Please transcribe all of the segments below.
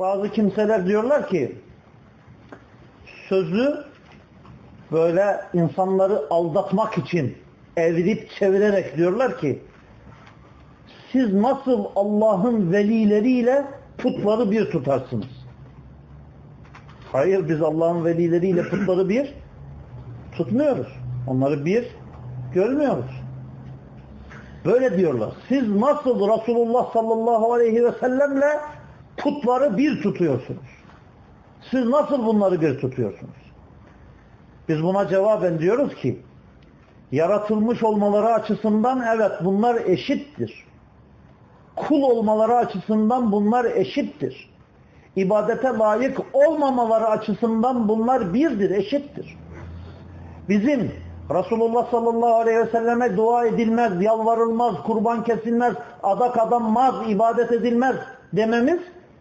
Bazı kimseler diyorlar ki sözü böyle insanları aldatmak için evirip çevirerek diyorlar ki siz nasıl Allah'ın velileriyle putları bir tutarsınız? Hayır biz Allah'ın velileriyle putları bir tutmuyoruz. Onları bir görmüyoruz. Böyle diyorlar. Siz nasıl Resulullah sallallahu aleyhi ve sellemle putları bir tutuyorsunuz? Siz nasıl bunları bir tutuyorsunuz? Biz buna cevaben diyoruz ki yaratılmış olmaları açısından evet bunlar eşittir. Kul olmaları açısından bunlar eşittir. İbadete layık olmamaları açısından bunlar birdir, eşittir. Bizim Resulullah sallallahu aleyhi ve selleme dua edilmez, yalvarılmaz, kurban kesilmez, adak adanmaz, ibadet edilmez dememiz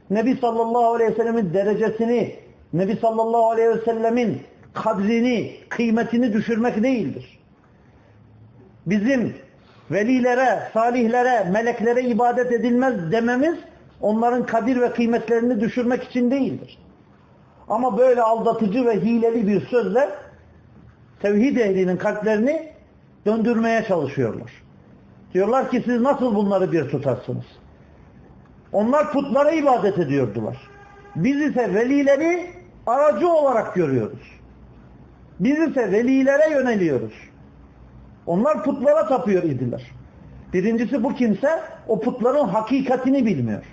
Nebi sallallahu aleyhi ve sellemin derecesini, Nebi sallallahu aleyhi ve sellemin kadrini, kıymetini düşürmek değildir. Bizim velilere, salihlere, meleklere ibadet edilmez dememiz onların kadir ve kıymetlerini düşürmek için değildir. Ama böyle aldatıcı ve hileli bir sözle tevhid ehlinin kalplerini döndürmeye çalışıyorlar. Diyorlar ki siz nasıl bunları bir tutarsınız? Onlar putlara ibadet ediyordular. Biz ise velileri aracı olarak görüyoruz. Biz ise velilere yöneliyoruz. Onlar putlara tapıyor idiler. Birincisi bu kimse o putların hakikatini bilmiyor.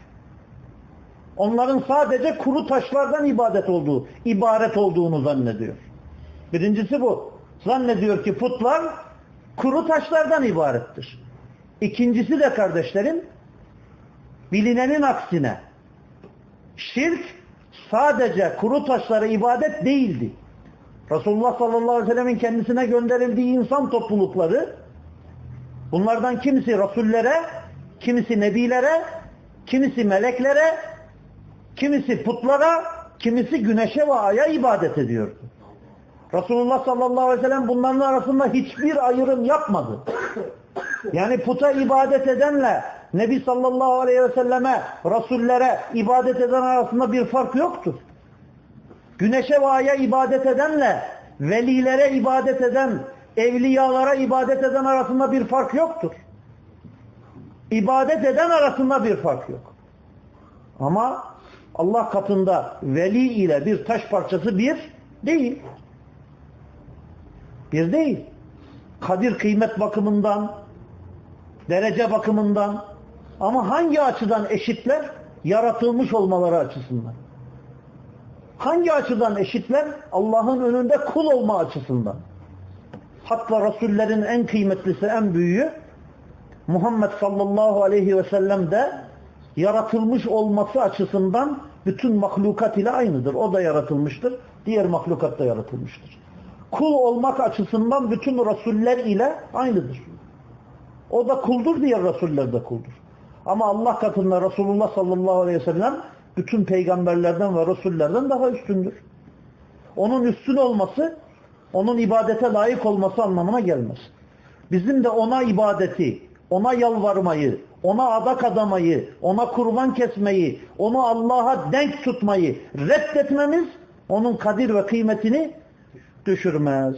Onların sadece kuru taşlardan ibadet olduğu, ibaret olduğunu zannediyor. Birincisi bu. Zannediyor ki putlar kuru taşlardan ibarettir. İkincisi de kardeşlerim bilinenin aksine şirk sadece kuru taşlara ibadet değildi. Resulullah sallallahu aleyhi ve sellemin kendisine gönderildiği insan toplulukları bunlardan kimisi rasullere, kimisi nebilere, kimisi meleklere, kimisi putlara, kimisi güneşe ve aya ibadet ediyordu. Resulullah sallallahu aleyhi ve sellem bunların arasında hiçbir ayrım yapmadı. Yani puta ibadet edenle Nebi sallallahu aleyhi ve selleme, Resullere ibadet eden arasında bir fark yoktur. Güneşe ve aya ibadet edenle velilere ibadet eden, evliyalara ibadet eden arasında bir fark yoktur. İbadet eden arasında bir fark yok. Ama Allah katında veli ile bir taş parçası bir değil. Bir değil. Kadir kıymet bakımından, derece bakımından ama hangi açıdan eşitler? Yaratılmış olmaları açısından. Hangi açıdan eşitler? Allah'ın önünde kul olma açısından. Hatta Resullerin en kıymetlisi, en büyüğü Muhammed sallallahu aleyhi ve sellem de yaratılmış olması açısından bütün mahlukat ile aynıdır. O da yaratılmıştır. Diğer mahlukat da yaratılmıştır. Kul olmak açısından bütün Resuller ile aynıdır. O da kuldur, diğer Resuller de kuldur. Ama Allah katında Resulullah sallallahu aleyhi ve sellem bütün peygamberlerden ve Resullerden daha üstündür. Onun üstün olması, onun ibadete layık olması anlamına gelmez. Bizim de ona ibadeti, ona yalvarmayı, ona adak adamayı, ona kurban kesmeyi, onu Allah'a denk tutmayı reddetmemiz onun kadir ve kıymetini düşürmez.